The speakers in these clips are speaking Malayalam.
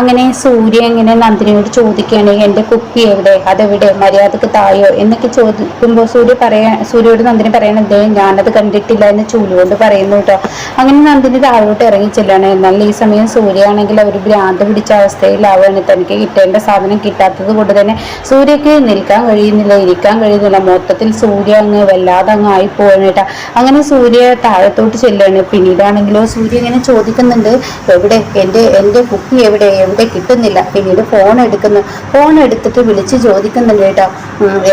അങ്ങനെ സൂര്യ ഇങ്ങനെ നന്ദിനിയോട് ചോദിക്കുകയാണ് എന്റെ കുപ്പി എവിടെ? അതെവിടെ? മര്യാദയ്ക്ക് തായോ? എന്നൊക്കെ ചോദിക്കുമ്പോൾ സൂര്യ പറയാ സൂര്യയോട് നന്ദിനി പറയണത് ഞാനത് കണ്ടിട്ടില്ല എന്ന് ചൂലുകൊണ്ട് പറയുന്നു കേട്ടോ. അങ്ങനെ നന്ദിനി താഴോട്ട് ഇറങ്ങി ചെല്ലാണ് എന്നാൽ ഈ സമയം സൂര്യയാണെങ്കിൽ അവർ ഭ്രാന്ത് പിടിച്ച അവസ്ഥയിലാവുകയാണ്. തനിക്ക് കിട്ടേണ്ട സാധനം കിട്ടാത്തത് കൊണ്ട് തന്നെ സൂര്യക്ക് നിൽക്കാൻ കഴിയുന്നില്ല ഇരിക്കാൻ കഴിയുന്നില്ല. മൊത്തത്തിൽ സൂര്യ അങ്ങ് വല്ലാതെ അങ്ങ് ആയി കേട്ടോ. അങ്ങനെ സൂര്യ താഴത്തോട്ട് ചെല്ലാണ് പിന്നീടാണെങ്കിലോ സൂര്യ ഇങ്ങനെ ചോദിക്കുന്നുണ്ട് എവിടെ? എന്റെ എന്റെ കുപ്പി എവിടെ? എവിടെ കിട്ടുന്നില്ല. പിന്നീട് ഫോൺ എടുക്കുന്നു. ഫോൺ എടുത്തിട്ട് വിളിച്ച് ചോദിക്കുന്നുണ്ട് കേട്ടോ.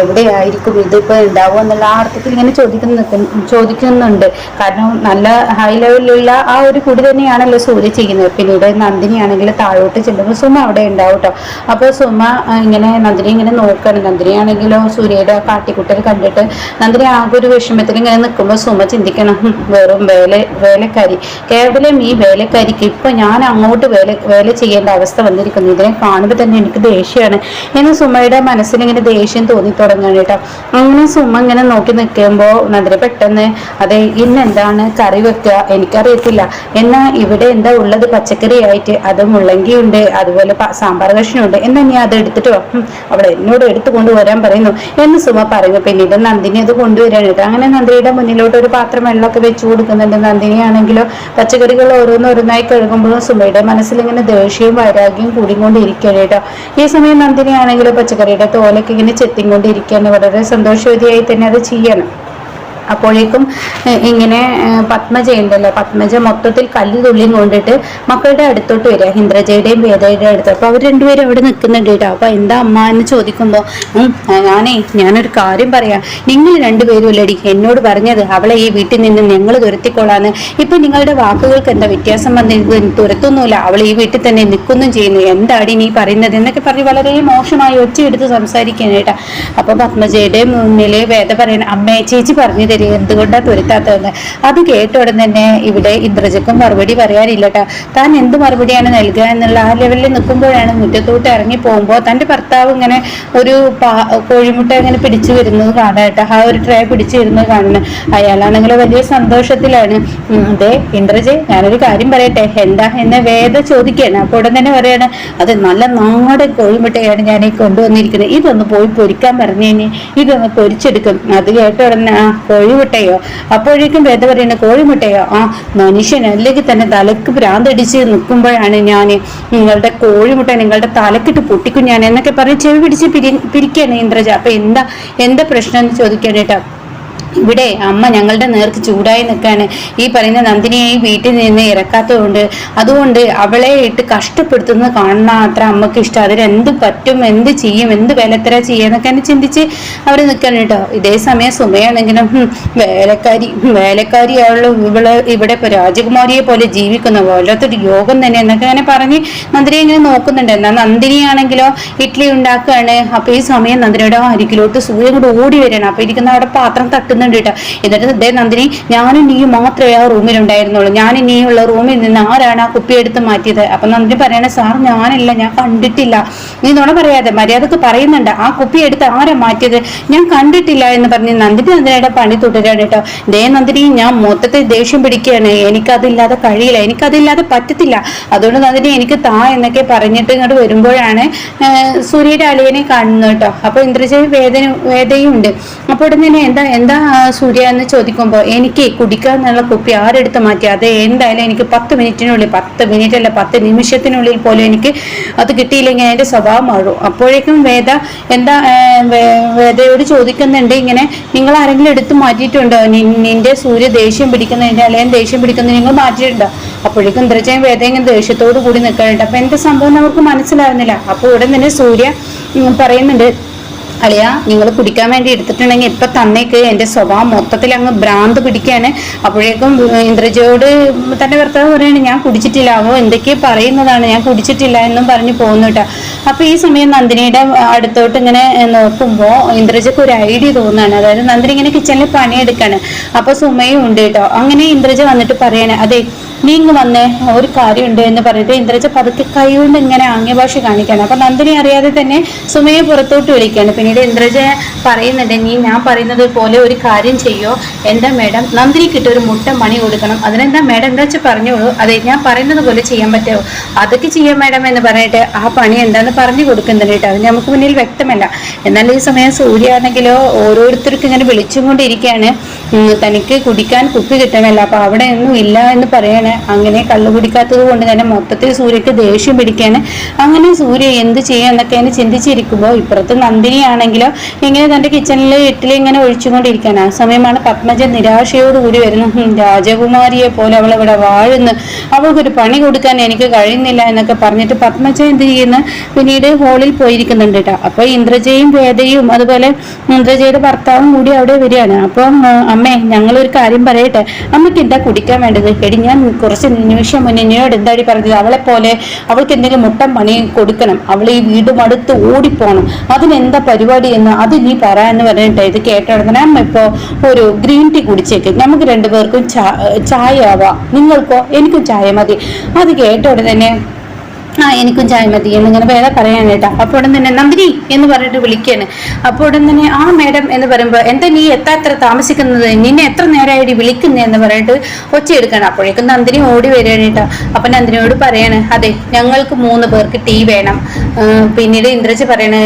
എവിടെയായിരിക്കും? ഇതിപ്പോൾ ഉണ്ടാവുക എന്നുള്ള ആ അർത്ഥത്തിൽ ഇങ്ങനെ ചോദിക്കുന്ന ചോദിക്കുന്നുണ്ട്. കാരണം നല്ല ഹൈ ലെവലിലുള്ള ആ ഒരു കുടി തന്നെയാണല്ലോ സൂര്യ ചെയ്യുന്നത്. പിന്നീട് നന്ദിനിയാണെങ്കിൽ താഴോട്ട് ചെല്ലുമ്പോൾ സുമ അവിടെ ഉണ്ടാവും കേട്ടോ. അപ്പോൾ സുമ ഇങ്ങനെ നന്ദിനി ഇങ്ങനെ നോക്കണം. നന്ദിനിയാണെങ്കിലോ സൂര്യയുടെ ആ കാട്ടിക്കുട്ടൽ കണ്ടിട്ട് നന്ദിനി ആ ഒരു വിഷമത്തിൽ ഇങ്ങനെ നിൽക്കുമ്പോൾ സുമ ചിന്തിക്കണം "ഹും, വെറും വേല വേലക്കാരി. കേവലം ഈ വേലക്കാരിക്ക് ഇപ്പൊ ഞാൻ അങ്ങോട്ട് വേല വേല ചെയ്യേണ്ട അവസ്ഥ വന്നിരിക്കുന്നു. ഇതിനെ കാണുമ്പോൾ തന്നെ എനിക്ക് ദേഷ്യമാണ് എന്ന് സുമയുടെ മനസ്സിൽ ഇങ്ങനെ ദേഷ്യം തോന്നി തുടങ്ങുകയാണ് കേട്ടോ. അങ്ങനെ സുമ ഇങ്ങനെ നോക്കി നിൽക്കുമ്പോൾ നന്ദി പെട്ടെന്ന് അതെ ഇന്നെന്താണ് കറി വെക്കുക എനിക്കറിയത്തില്ല. എന്നാ ഇവിടെ എന്താ ഉള്ളത്? പച്ചക്കറി ആയിട്ട് അത് മുള്ളങ്കി ഉണ്ട് അതുപോലെ സാമ്പാർ കഷ്ണമുണ്ട് എന്നാ നീ അത് എടുത്തിട്ട് വാ. അവിടെ എന്നോട് എടുത്തു കൊണ്ടുവരാൻ പറയുന്നു. എന്ന് സുമ പറഞ്ഞു പിന്നീട് നന്ദിനി അത് കൊണ്ടുവരാൻ കേട്ടോ അങ്ങനെ നന്ദിനിയുടെ മുന്നിലോട്ട് ഒരു പാത്രം വെള്ളമൊക്കെ വെച്ചു കൊടുക്കുന്നുണ്ട്. നന്ദിനിയാണെങ്കിലോ പച്ചക്കറികൾ ഓരോന്നോരോന്നായി കഴുകുമ്പോഴും സുമയുടെ മനസ്സിൽ ഇങ്ങനെ ദേഷ്യവും വൈരാഗ്യവും കൂടിക്കൊണ്ടിരിക്കുകയാണ് കേട്ടോ. ഈ സമയം നന്ദിനിയാണെങ്കിലോ പച്ചക്കറിയുടെ തോലൊക്കെ ഇങ്ങനെ ചെത്തിക്കൊണ്ടിരിക്കുകയാണ്. വളരെ സന്തോഷവതിയായി തന്നെ അത് ചെയ്യണം. അപ്പോഴേക്കും ഇങ്ങനെ പത്മജ ഉണ്ടല്ലോ പത്മജ മൊത്തത്തിൽ കല്ല് തുള്ളിയും കൊണ്ടിട്ട് മക്കളുടെ അടുത്തോട്ട് വരിക. ഹിന്ദ്രജയുടെയും വേദയുടെ അടുത്ത്. അപ്പോൾ അവർ രണ്ടുപേരും അവിടെ നിൽക്കുന്നുണ്ട് കേട്ടോ. അപ്പോൾ എന്താ അമ്മ എന്ന് ചോദിക്കുമ്പോൾ "ഉം, ഞാനേ ഞാനൊരു കാര്യം പറയാം. നിങ്ങൾ രണ്ടുപേരും അല്ലടി എന്നോട് പറഞ്ഞത് അവളെ ഈ വീട്ടിൽ നിന്ന് ഞങ്ങൾ തുരത്തിക്കൊള്ളാന്ന്. ഇപ്പൊ നിങ്ങളുടെ വാക്കുകൾക്ക് എന്താ വ്യത്യാസം വന്നിട്ട് തുരത്തൊന്നുമില്ല. അവൾ ഈ വീട്ടിൽ തന്നെ നിൽക്കുന്നു ചെയ്യുന്നു. എന്താടി നീ പറയുന്നത്? എന്നൊക്കെ പറഞ്ഞ് വളരെ മോശമായി ഒച്ചയെടുത്ത് സംസാരിക്കാനായിട്ടാ അപ്പൊ പത്മജയുടെ മുന്നിലെ വേദ പറയണ അമ്മേ ചേച്ചി പറഞ്ഞു തരിക എന്തുകൊണ്ടാ തുരുത്താത്തതെന്ന്? അത് കേട്ട ഉടൻ തന്നെ ഇവിടെ ഇന്ദ്രജക്കും മറുപടി പറയാനില്ല കേട്ടോ താൻ എന്ത് മറുപടിയാണ് നൽകുക എന്നുള്ള ആ ലെവലിൽ നിൽക്കുമ്പോഴാണ് മുറ്റത്തോട്ട് ഇറങ്ങി പോകുമ്പോൾ തന്റെ ഭർത്താവ് ഇങ്ങനെ ഒരു പാ- കോഴിമുട്ട ഇങ്ങനെ പിടിച്ചു വരുന്നത് കാണാം കേട്ടോ ആ ഒരു ട്രേ പിടിച്ചു വരുന്നത് കാണുന്നത്. അയാളാണെങ്കിൽ വലിയ സന്തോഷത്തിലാണ്. അതെ ഇന്ദ്രജെ ഞാനൊരു കാര്യം പറയട്ടെ. എന്താ എന്നെ വേദ ചോദിക്കുകയാണ്? അപ്പോൾ ഉടൻ തന്നെ പറയാണ് അത് നല്ല നാടൻ കോഴിമുട്ടയാണ് ഞാൻ ഈ കൊണ്ടുവന്നിരിക്കുന്നത്. ഇതൊന്ന് പോയി പൊരിക്കാൻ പറഞ്ഞു കഴിഞ്ഞാൽ ഇതൊന്ന് പൊരിച്ചെടുക്കും. അത് കേട്ട ഉടനെ ആ കോഴിമുട്ടയോ? അപ്പോഴേക്കും വേദ പറയുന്ന കോഴിമുട്ടയോ? ആ മനുഷ്യൻ അല്ലെങ്കിൽ തന്നെ തലക്ക് ഭ്രാന്തടിച്ച് നിൽക്കുമ്പോഴാണ് ഞാൻ നിങ്ങളുടെ കോഴിമുട്ട നിങ്ങളുടെ തലക്കിട്ട് പൊട്ടിക്കും ഞാൻ എന്നൊക്കെ പറഞ്ഞ് ചെവി പിടിച്ച് പിരി പിരിക്കുകയാണ് ഇന്ദ്രജ. അപ്പൊ എന്താ എന്താ പ്രശ്നം എന്ന് ചോദിക്കാനേട്ടാ ഇവിടെ അമ്മ ഞങ്ങളുടെ നേർക്ക് ചൂടായി നിൽക്കാണ് ഈ പറയുന്ന നന്ദിനിയെയും വീട്ടിൽ നിന്ന് ഇറക്കാത്തതുകൊണ്ട് അതുകൊണ്ട് അവളെ ഇട്ട് കഷ്ടപ്പെടുത്തുന്നത് കാണുന്ന അത്ര അമ്മയ്ക്ക് ഇഷ്ടം. അതിന് എന്ത് പറ്റും എന്ത് ചെയ്യും എന്ത് വിലത്തര ചെയ്യാന്നൊക്കെ എന്നെ ചിന്തിച്ച് അവർ നിൽക്കണം കേട്ടോ. ഇതേ സമയം സുമയാണെങ്കിലും വേലക്കാരി വേലക്കാരി ആയുള്ള ഇവൾ. ഇവിടെ ഇപ്പൊ രാജകുമാരിയെ പോലെ ജീവിക്കുന്ന വല്ലാത്തൊരു യോഗം തന്നെ എന്നൊക്കെ അങ്ങനെ പറഞ്ഞ് നന്ദിനി ഇങ്ങനെ നോക്കുന്നുണ്ട്. എന്നാൽ നന്ദിനിയാണെങ്കിലോ ഇഡ്ഡലി ഉണ്ടാക്കുകയാണ്. അപ്പൊ ഈ സമയം നന്ദിനിയുടെ അരികിലോട്ട് സൂര്യൻ കൂടെ ഓടി വരികയാണ്. അപ്പൊ ഇരിക്കുന്ന അവിടെ പാത്രം തട്ടുന്നുണ്ട്. കേട്ടോ എന്നിട്ട് ദേ നന്ദിനി ഞാനും നീയും മാത്രമേ ആ റൂമിൽ ഉണ്ടായിരുന്നുള്ളൂ. ഞാനും നീയുള്ള റൂമിൽ നിന്ന് ആരാണ് ആ കുപ്പി എടുത്ത് മാറ്റിയത്? അപ്പൊ നന്ദിനി പറയണേ സാർ ഞാനല്ല ഞാൻ കണ്ടിട്ടില്ല. നീ നുണ പറയാതെ മര്യാദയ്ക്ക് പറയുന്നുണ്ട് ആ കുപ്പി എടുത്ത് ആരാ മാറ്റിയത്? ഞാൻ കണ്ടിട്ടില്ല എന്ന് പറഞ്ഞ് നന്ദിനി നന്ദിനിയുടെ പണി തുടരാണ് കേട്ടോ. ദേ നന്ദിനി ഞാൻ മൊത്തത്തിൽ ദേഷ്യം പിടിക്കുകയാണ്. എനിക്കതില്ലാതെ കഴിയില്ല എനിക്കതില്ലാതെ പറ്റത്തില്ല. അതുകൊണ്ട് നന്ദിനി എനിക്ക് താ എന്നൊക്കെ പറഞ്ഞിട്ട് ഇങ്ങോട്ട് വരുമ്പോഴാണ് സൂര്യയുടെ അളിയനെ കാണുന്നു കേട്ടോ. അപ്പൊ ഇന്ദ്രജയ വേദന വേദയുണ്ട് അപ്പോൾ ഉടനെ എന്താ എന്താ സൂര്യ എന്ന് ചോദിക്കുമ്പോൾ എനിക്ക് കുടിക്കാന്നുള്ള കുപ്പി ആരെടുത്ത് മാറ്റി? അത് എന്തായാലും എനിക്ക് പത്ത് മിനിറ്റിനുള്ളിൽ പത്ത് മിനിറ്റ് അല്ല പത്ത് നിമിഷത്തിനുള്ളിൽ പോലും എനിക്ക് അത് കിട്ടിയില്ലെങ്കിൽ എന്റെ സ്വഭാവം മാറും. അപ്പോഴേക്കും വേദ എന്താ വേദയോട് ചോദിക്കുന്നുണ്ട് ഇങ്ങനെ നിങ്ങൾ ആരെങ്കിലും എടുത്ത് മാറ്റിയിട്ടുണ്ടോ? നിന്റെ സൂര്യ ദേഷ്യം പിടിക്കുന്നതിന്റെ അല്ലെങ്കിൽ ദേഷ്യം പിടിക്കുന്നത് നിങ്ങൾ മാറ്റിയിട്ടുണ്ടോ? അപ്പോഴേക്കും ഇന്ദ്രജയം വേദ ഇങ്ങനെ ദേഷ്യത്തോടു കൂടി നിൽക്കാറുണ്ട് അപ്പൊ എന്താ സംഭവം അവർക്ക് മനസ്സിലാവുന്നില്ല. അപ്പോൾ ഉടൻ തന്നെ സൂര്യ പറയുന്നുണ്ട് അളിയ നിങ്ങൾ കുടിക്കാൻ വേണ്ടി എടുത്തിട്ടുണ്ടെങ്കിൽ ഇപ്പൊ തന്നേക്ക്. എന്റെ സ്വഭാവം മൊത്തത്തിൽ അങ്ങ് ഭ്രാന്ത് പിടിക്കാണ്. അപ്പോഴേക്കും ഇന്ദ്രജയോട് തന്റെ ഭർത്താവ് പറയാണ് ഞാൻ കുടിച്ചിട്ടില്ല. അവോ എന്തൊക്കെയോ പറയുന്നതാണ്. ഞാൻ കുടിച്ചിട്ടില്ല എന്നും പറഞ്ഞു പോകുന്നു കേട്ടോ. അപ്പൊ ഈ സമയം നന്ദിനിയുടെ അടുത്തോട്ട് ഇങ്ങനെ നോക്കുമ്പോ ഇന്ദ്രജക്ക് ഒരു ഐഡിയ തോന്നുകയാണ്. അതായത് നന്ദിനി ഇങ്ങനെ കിച്ചണിൽ പണിയെടുക്കാണ്. അപ്പോൾ സുമയും ഉണ്ട് കേട്ടോ. അങ്ങനെ ഇന്ദ്രജ വന്നിട്ട് പറയാണ് അതെ നീ ഇങ്ങ് വന്നേ ഒരു കാര്യമുണ്ട് എന്ന് പറഞ്ഞിട്ട് ഇന്ദ്രജ പതുക്കെ കൈ കൊണ്ട് ഇങ്ങനെ ആംഗ്യഭാഷ കാണിക്കാണ് അപ്പൊ നന്ദിനി അറിയാതെ തന്നെ സുമയെ പുറത്തോട്ട് വിളിക്കുകയാണ്. പിന്നീട് ഇന്ദ്രജ പറയുന്നുണ്ട് നീ ഞാൻ പറയുന്നത് പോലെ ഒരു കാര്യം ചെയ്യോ? എന്താ മേഡം? നന്ദിനി കിട്ടിയ ഒരു മുട്ട മണി കൊടുക്കണം. അതിനെന്താ മേഡം? എന്താ വെച്ചാൽ പറഞ്ഞോളൂ. അതെ ഞാൻ പറയുന്നത് പോലെ ചെയ്യാൻ പറ്റുമോ? അതൊക്കെ ചെയ്യാം മേഡം എന്ന് പറഞ്ഞിട്ട് ആ പണി എന്താന്ന് പറഞ്ഞു കൊടുക്കുന്നുണ്ട് കേട്ടോ. അത് നമുക്ക് മുന്നിൽ വ്യക്തമല്ല. എന്നാൽ ഈ സമയം സൂര്യാണെങ്കിലോ ഓരോരുത്തർക്കും ഇങ്ങനെ വിളിച്ചുകൊണ്ടിരിക്കുകയാണ് കൊണ്ടിരിക്കുകയാണ്. തനിക്ക് കുടിക്കാൻ കുപ്പി കിട്ടണമല്ല. അപ്പൊ അവിടെ ഒന്നും ഇല്ല എന്ന് പറയാണ് അങ്ങനെ കള്ളു കുടിക്കാത്തത് കൊണ്ട് തന്നെ മൊത്തത്തിൽ സൂര്യക്ക് ദേഷ്യം പിടിക്കുകയാണ് അങ്ങനെ സൂര്യ എന്ത് ചെയ്യുക എന്നൊക്കെ അതിനെ ചിന്തിച്ചിരിക്കുമ്പോൾ ഇപ്പുറത്ത് നന്ദിനിയാണെങ്കിലോ ഇങ്ങനെ തന്റെ കിച്ചണിൽ ഇട്ടിലെ ഇങ്ങനെ ഒഴിച്ചുകൊണ്ടിരിക്കുകയാണ് ആ സമയമാണ് പത്മജ നിരാശയോടുകൂടി വരുന്നു "ഹും, രാജകുമാരിയെ പോലെ അവൾ ഇവിടെ വാഴുന്നു. അവൾക്കൊരു പണി കൊടുക്കാൻ എനിക്ക് കഴിയുന്നില്ല എന്നൊക്കെ പറഞ്ഞിട്ട് പത്മജ എന്ത് ചെയ്യുന്നു? പിന്നീട് ഹോളിൽ പോയിരിക്കുന്നുണ്ട് കേട്ടോ അപ്പൊ ഇന്ദ്രജയും വേദയും അതുപോലെ ഇന്ദ്രജയുടെ ഭർത്താവും കൂടി അവിടെ വരികയാണ്. അപ്പം അമ്മേ ഞങ്ങളൊരു കാര്യം പറയട്ടെ. അമ്മയ്ക്ക് എന്താ കുടിക്കാൻ വേണ്ടത്? എടി ഞാൻ കുറച്ച് നിമിഷം മുന്നേ എന്നോട് എന്താടി പറഞ്ഞത്? അവളെ പോലെ അവൾക്ക് എന്തെങ്കിലും മുട്ടം പണി കൊടുക്കണം. അവൾ ഈ വീടും അടുത്ത് ഓടിപ്പോണം. അതിനെന്താ പരിപാടി എന്ന് അത് നീ പറയാന്ന് പറഞ്ഞിട്ട് ഇത് കേട്ട അമ്മ ഇപ്പോ ഒരു ഗ്രീൻ ടീ കുടിച്ചേക്ക്. നമുക്ക് രണ്ടുപേർക്കും ചായ ആവാം. നിങ്ങൾക്കോ? എനിക്കും ചായ മതി. അത് കേട്ട ഉടനെ തന്നെ ആ എനിക്കും ചായ മതി എന്നിങ്ങനെ വേറെ പറയാൻ കേട്ടോ. അപ്പോൾ ഉടൻ തന്നെ നന്ദിനി എന്ന് പറഞ്ഞിട്ട് വിളിക്കാണ്. അപ്പോൾ ഉടൻ തന്നെ ആ മേഡം എന്ന് പറയുമ്പോൾ എന്താ നീ എത്താ എത്ര താമസിക്കുന്നത്? നിന്നെ എത്ര നേരമായിട്ട് വിളിക്കുന്നേ? എന്ന് പറഞ്ഞിട്ട് ഒച്ച എടുക്കണം. അപ്പോഴേക്കും നന്ദിനി ഓടി വരികയാണ് കേട്ടോ. അപ്പൊ നന്ദിനിയോട് പറയാണ് അതെ ഞങ്ങൾക്ക് മൂന്ന് പേർക്ക് ടീ വേണം. പിന്നീട് ഇന്ദ്രജ് പറയണ്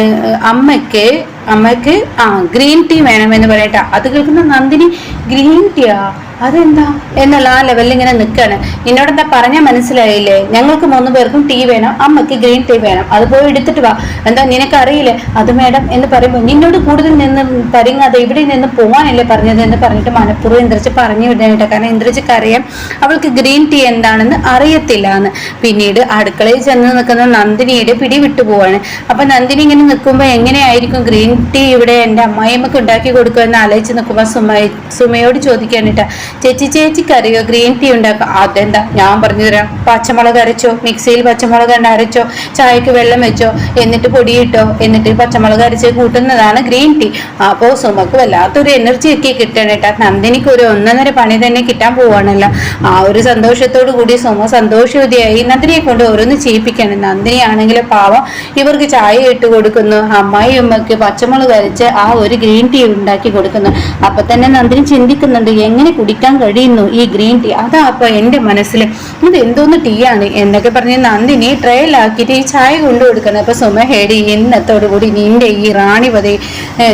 അമ്മയ്ക്ക് അമ്മയ്ക്ക് ആ ഗ്രീൻ ടീ വേണം എന്ന് പറയട്ടെ. അത് കേൾക്കുന്ന നന്ദിനി ഗ്രീൻ ടീയാ? അതെന്താ? എന്നുള്ള ആ ലെവലിൽ ഇങ്ങനെ നിൽക്കാണ് നിന്നോട് എന്താ പറഞ്ഞാൽ മനസ്സിലായില്ലേ? ഞങ്ങൾക്ക് മൂന്ന് പേർക്കും ടീ വേണം അമ്മയ്ക്ക് ഗ്രീൻ ടീ വേണം. അത് പോയി എടുത്തിട്ട് വാ. എന്താ നിനക്ക് അറിയില്ലേ അത് മേഡം എന്ന് പറയുമ്പോൾ നിന്നോട് കൂടുതൽ നിന്ന് പരിങ്ങാതെ ഇവിടെ നിന്ന് പോകാനല്ലേ പറഞ്ഞത് എന്ന് പറഞ്ഞിട്ട് മനഃപൂർവം ഇന്ദ്രജ് പറഞ്ഞു വിടാനായിട്ട് കാരണം ഇന്ദ്രജിക്ക് അറിയാം അവൾക്ക് ഗ്രീൻ ടീ എന്താണെന്ന് അറിയത്തില്ല എന്ന്. പിന്നീട് അടുക്കളയിൽ ചെന്ന് നിൽക്കുന്ന നന്ദിനിയുടെ പിടി വിട്ടു പോവാണ്. അപ്പൊ നന്ദിനി ഇങ്ങനെ നിൽക്കുമ്പോൾ എങ്ങനെയായിരിക്കും ഗ്രീൻ ടീ ഇവിടെ എന്റെ അമ്മായിമ്മക്ക് ഉണ്ടാക്കി കൊടുക്കുക എന്ന് ആലോചിച്ച് നിൽക്കുമ്പോൾ സുമ സുമയോട് ചോദിക്കാനിട്ട ചേച്ചി ചേച്ചിക്ക് കറിയോ? ഗ്രീൻ ടീ ഉണ്ടാക്കുക അതെന്താ ഞാൻ പറഞ്ഞു തരാം. പച്ചമുളക് അരച്ചോ? മിക്സിയിൽ പച്ചമുളക് അരച്ചോ? ചായക്ക് വെള്ളം വെച്ചോ? എന്നിട്ട് പൊടിയിട്ടോ? എന്നിട്ട് പച്ചമുളക് അരച്ച് കൂട്ടുന്നതാണ് ഗ്രീൻ ടീ. അപ്പോൾ സുമക്ക് വല്ലാത്തൊരു എനർജി ഒക്കെ കിട്ടണേട്ടാ നന്ദിനിക്ക് ഒരു ഒന്നൊന്നര പണി തന്നെ കിട്ടാൻ പോവാണല്ലോ. ആ ഒരു സന്തോഷത്തോടു കൂടി സുമ സന്തോഷവതിയായി നന്ദിനിയെ കൊണ്ട് ഓരോന്ന് ചെയ്യിപ്പിക്കണം. നന്ദിനി ആണെങ്കിൽ പാവം ഇവർക്ക് ചായ ഇട്ട് കൊടുക്കുന്നു. അമ്മായി ഉമ്മക്ക് പച്ചമുളക് അരച്ച് ആ ഒരു ഗ്രീൻ ടീ ഉണ്ടാക്കി കൊടുക്കുന്നു. അപ്പൊ തന്നെ നന്ദിനി ചിന്തിക്കുന്നുണ്ട് എങ്ങനെ കുടിക്കാൻ കഴിയുന്നു ഈ ഗ്രീൻ ടീ. അതാ അപ്പൊ എന്റെ മനസ്സിൽ ഇത് എന്തോന്ന് ടീ ആണ്? എന്നൊക്കെ പറഞ്ഞ് നന്ദിനി ട്രെയിലാക്കിയിട്ട് ഈ ചായ കൊണ്ടു കൊടുക്കുന്നത് അപ്പൊ സുമ ഹേടി ഇന്നത്തോടു കൂടി നിന്റെ ഈ റാണിപതി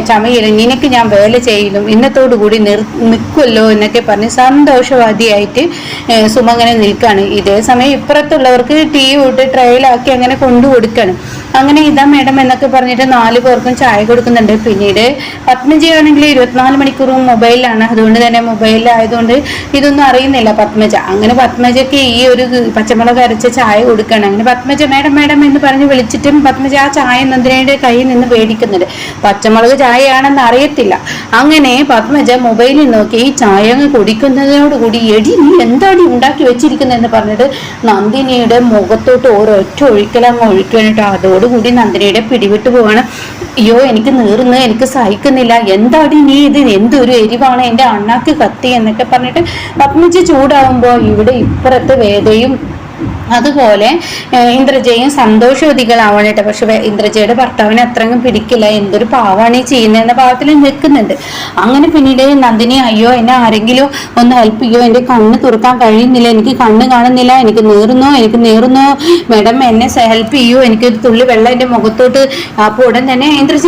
ചമയിൽ നിനക്ക് ഞാൻ വേല ചെയ്യലും ഇന്നത്തോടു കൂടി നിർ നിൽക്കുമല്ലോ എന്നൊക്കെ പറഞ്ഞ് സന്തോഷവാദിയായിട്ട് സുമ അങ്ങനെ നിൽക്കുകയാണ് ഇതേ സമയം ഇപ്പുറത്തുള്ളവർക്ക് ടീ വിട്ട് ട്രെയിലാക്കി അങ്ങനെ കൊണ്ടു കൊടുക്കാണ്. അങ്ങനെ ഇതാ മേഡം എന്നൊക്കെ പറഞ്ഞിട്ട് നാല് പേർക്കും ചായ കൊടുക്കുന്നുണ്ട്. പിന്നീട് പത്മജി ആണെങ്കിൽ ഇരുപത്തിനാല് മണിക്കൂറും മൊബൈലിലാണ് അതുകൊണ്ട് തന്നെ മൊബൈലിലായതുകൊണ്ട് ഇതൊന്നും അറിയുന്നില്ല പത്മജ. അങ്ങനെ പത്മജയ്ക്ക് ഈ ഒരു പച്ചമുളക് അരച്ച ചായ കൊടുക്കണം. അങ്ങനെ പത്മജ മേഡം മേഡം എന്ന് പറഞ്ഞ് വിളിച്ചിട്ടും പത്മജ ആ ചായ നന്ദിനയുടെ കയ്യിൽ നിന്ന് മേടിക്കുന്നുണ്ട്. പച്ചമുളക് ചായയാണെന്ന് അറിയത്തില്ല. അങ്ങനെ പത്മജ മൊബൈലിൽ നോക്കി ഈ ചായ അങ്ങ് കുടിക്കുന്നതിനോടുകൂടി എടി നീ എന്താടി ഉണ്ടാക്കി വെച്ചിരിക്കുന്നതെന്ന് പറഞ്ഞിട്ട് നന്ദിനിയുടെ മുഖത്തോട്ട് ഒരൊറ്റ ഒഴിക്കലങ്ങ് ഒഴിക്കാനിട്ട് അതോടുകൂടി നന്ദിനിയുടെ പിടിവിട്ട് പോവാണ്. അയ്യോ എനിക്ക് നീറുന്ന എനിക്ക് സഹിക്കുന്നില്ല. എന്താണ് നീ ഇത്? എന്തൊരു എരിവാണ് എന്റെ അണ്ണാക്ക് കത്തി എന്നൊക്കെ പറഞ്ഞിട്ട് പത്മജി ചൂടാവുമ്പോൾ ഇവിടെ ഇപ്പുറത്ത് വേദയും അതുപോലെ ഇന്ദ്രജയും സന്തോഷവതികളാവണേട്ടോ പക്ഷെ ഇന്ദ്രജയുടെ ഭർത്താവിനെ അത്രയും പിടിക്കില്ല. എന്തൊരു പാവാണ് ഈ ചെയ്യുന്നതെന്ന ഭാവത്തിൽ നിൽക്കുന്നുണ്ട്. അങ്ങനെ പിന്നീട് നന്ദിനി അയ്യോ എന്നെ ആരെങ്കിലും ഒന്ന് ഹെൽപ്പ് ചെയ്യോ? എന്റെ കണ്ണ് തുറക്കാൻ കഴിയുന്നില്ല. എനിക്ക് കണ്ണ് കാണുന്നില്ല. എനിക്ക് നീറുന്നോ. എനിക്ക് നീറുന്നോ. മേഡം എന്നെ ഹെൽപ്പ് ചെയ്യൂ. എനിക്ക് ഒരു തുള്ളി വെള്ളം എന്റെ മുഖത്തോട്ട് അപ്പോൾ ഉടൻ തന്നെ ഇന്ദ്രജ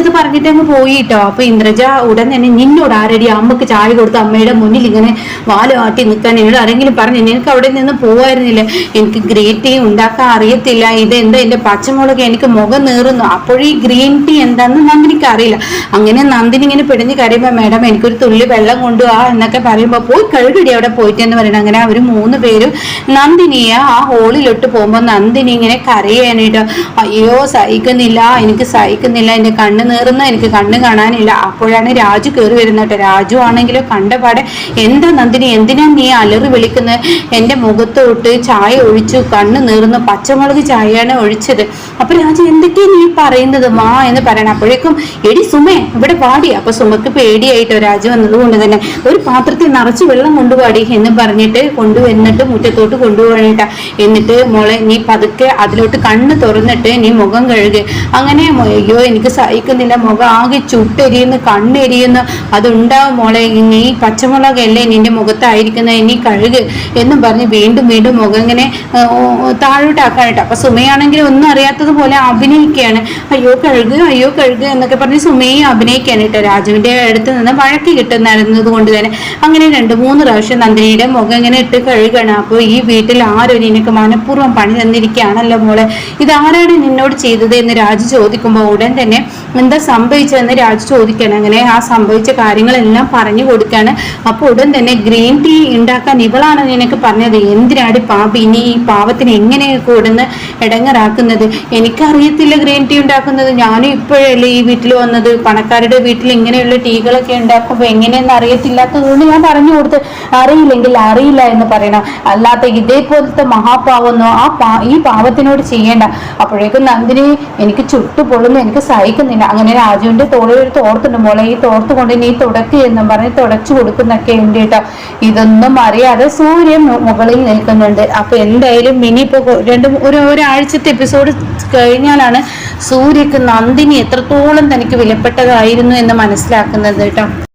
ഇത് പറഞ്ഞിട്ട് അങ്ങ് പോയി കേട്ടോ അപ്പോൾ ഇന്ദ്രജ ഉടൻ തന്നെ നിന്നോട് ആരടി അമ്മയ്ക്ക് ചായ കൊടുത്ത് അമ്മയുടെ മുന്നിൽ ഇങ്ങനെ വാൽ ആട്ടി നിൽക്കാൻ എന്നോട് ആരെങ്കിലും പറഞ്ഞു നിനക്ക് അവിടെ നിന്ന് പോവായിരുന്നില്ല? എനിക്ക് ഗ്രീൻ ടീ ഉണ്ടാക്കാൻ അറിയത്തില്ല. ഇത് എന്താ എന്റെ പച്ചമുളക് എനിക്ക് മുഖം നീറുന്നു. അപ്പോഴീ ഗ്രീൻ ടീ എന്താണെന്ന് നന്ദിനിക്ക് അറിയില്ല അങ്ങനെ നന്ദിനി ഇങ്ങനെ പിടിഞ്ഞ് കരയുമ്പോ മേഡം എനിക്കൊരു തുള്ളി വെള്ളം കൊണ്ടുവാ എന്നൊക്കെ പറയുമ്പോ പോയി കഴുകടി അവിടെ പോയിട്ട് എന്ന് പറയണം. അങ്ങനെ അവർ മൂന്ന് പേരും നന്ദിനിയെ ആ ഹോളിലോട്ട് പോകുമ്പോ നന്ദിനി ഇങ്ങനെ കരയാനായിട്ട് അയ്യോ സഹിക്കുന്നില്ല എനിക്ക് സഹിക്കുന്നില്ല എന്റെ കണ്ണ് നീറുന്നു എനിക്ക് കണ്ണ് കാണാനില്ല. അപ്പോഴാണ് രാജു കയറി വരുന്നത് കേട്ടോ. രാജു ആണെങ്കിലോ കണ്ടപാടെ എന്താ നന്ദിനി എന്തിനാ നീ അലറി വിളിക്കുന്നത് എന്റെ മുഖത്തോട്ട് ചായ ചായ ഒഴിച്ചു കണ്ണ് നീർന്ന് പച്ചമുളക് ചായയാണ് ഒഴിച്ചത്. അപ്പൊ രാജ എന്തൊക്കെയാ നീ പറയുന്നത്? വാ എന്ന് പറയണം. അപ്പോഴേക്കും എടി സുമേ ഇവിടെ പാടി അപ്പൊ സുമക്ക് പേടിയായിട്ടോ രാജു വന്നത് കൊണ്ട് തന്നെ. ഒരു പാത്രത്തിൽ നിറച്ച് വെള്ളം കൊണ്ടുപാടി എന്ന് പറഞ്ഞിട്ട് കൊണ്ടുവന്നിട്ട് മുറ്റത്തോട്ട് കൊണ്ടുപോകണേട്ട. എന്നിട്ട് മോളെ നീ പതുക്കെ അതിലോട്ട് കണ്ണ് തുറന്നിട്ട് നീ മുഖം കഴുകി. അങ്ങനെ അയ്യോ എനിക്ക് സഹിക്കുന്നില്ല. മുഖം ആകെ ചുട്ടെരിയുന്നു കണ്ണെരിയുന്നു. അതുണ്ടാവും മോളെ നീ പച്ചമുളകല്ലേ നിന്റെ മുഖത്തായിരിക്കുന്ന നീ കഴുക് എന്നും പറഞ്ഞ് വീണ്ടും വീണ്ടും മുഖം ഇങ്ങനെ താഴോട്ടാക്കാനായിട്ട് അപ്പൊ സുമയാണെങ്കിൽ ഒന്നും അറിയാത്തതുപോലെ അഭിനയിക്കുകയാണ്. അയ്യോ കഴുകുക അയ്യോ കഴുകുക എന്നൊക്കെ പറഞ്ഞ് സുമയെ അഭിനയിക്കുകയാണ് കേട്ടോ. രാജുവിന്റെ അടുത്ത് നിന്ന് വഴക്ക് കിട്ടുന്നതായിരുന്നത് കൊണ്ട് തന്നെ. അങ്ങനെ രണ്ട് മൂന്ന് പ്രാവശ്യം നന്ദിനിയുടെ മുഖം ഇങ്ങനെ ഇട്ട് കഴുകണം. അപ്പോൾ ഈ വീട്ടിൽ ആരോ നിനക്ക് മനഃപൂർവം പണി തന്നിരിക്കുകയാണല്ലോ മോളെ. ഇതാരാണ് നിന്നോട് ചെയ്തത് എന്ന് രാജു ചോദിക്കുമ്പോൾ ഉടൻ തന്നെ എന്താ സംഭവിച്ചതെന്ന് രാജു ചോദിക്കണം അങ്ങനെ ആ സംഭവിച്ച കാര്യങ്ങളെല്ലാം പറഞ്ഞു കൊടുക്കുകയാണ്. അപ്പോൾ ഉടൻ തന്നെ ഗ്രീൻ ടീ ഉണ്ടാക്കാൻ ഇവളാണ് നിനക്ക് പറഞ്ഞത്. എന്തിനാടി പാപി ഇനി ഈ പാവത്തിന് എങ്ങനെ കൂടുന്ന് ഇടങ്ങറാക്കുന്നത് എനിക്കറിയത്തില്ല ഗ്രീൻ ടീ ഉണ്ടാക്കുന്നത്. ഞാനും ഇപ്പോഴല്ലേ ഈ വീട്ടിൽ വന്നത്? പണക്കാരുടെ വീട്ടിൽ ഇങ്ങനെയുള്ള ടീകളൊക്കെ ഉണ്ടാക്കുമ്പോൾ എങ്ങനെയെന്ന് അറിയത്തില്ലാത്തതുകൊണ്ട് ഞാൻ പറഞ്ഞു കൊടുത്ത് അറിയില്ലെങ്കിൽ അറിയില്ല എന്ന് പറയണം. അല്ലാത്ത ഇതേപോലത്തെ മഹാപാവമൊന്നും ആ പാ ഈ പാവത്തിനോട് ചെയ്യേണ്ട. അപ്പോഴേക്കും നന്ദിനി എനിക്ക് ചുട്ടു പൊള്ളുന്നു എനിക്ക് സഹിക്കുന്നില്ല. അങ്ങനെ രാജുവിന്റെ തോളിൽ തോർത്തുണ്ട് മോളെ. ഈ തോർത്ത് കൊണ്ട് നീ തുടക്കി എന്നും പറഞ്ഞ് തുടച്ചു കൊടുക്കുന്നൊക്കെ ഉണ്ട് കേട്ടോ. ഇതൊന്നും അറിയാതെ സൂര്യൻ മുകളിൽ നിൽക്കുന്നുണ്ട്. അപ്പൊ എന്തായാലും കൊ- രണ്ട് ഒരു ഒരാഴ്ചത്തെ എപ്പിസോഡ് കഴിഞ്ഞാലാണ് സൂര്യക്ക് നന്ദിനി എത്രത്തോളം തനിക്ക് വിലപ്പെട്ടതായിരുന്നു എന്ന് മനസ്സിലാക്കുന്നത് കേട്ടോ.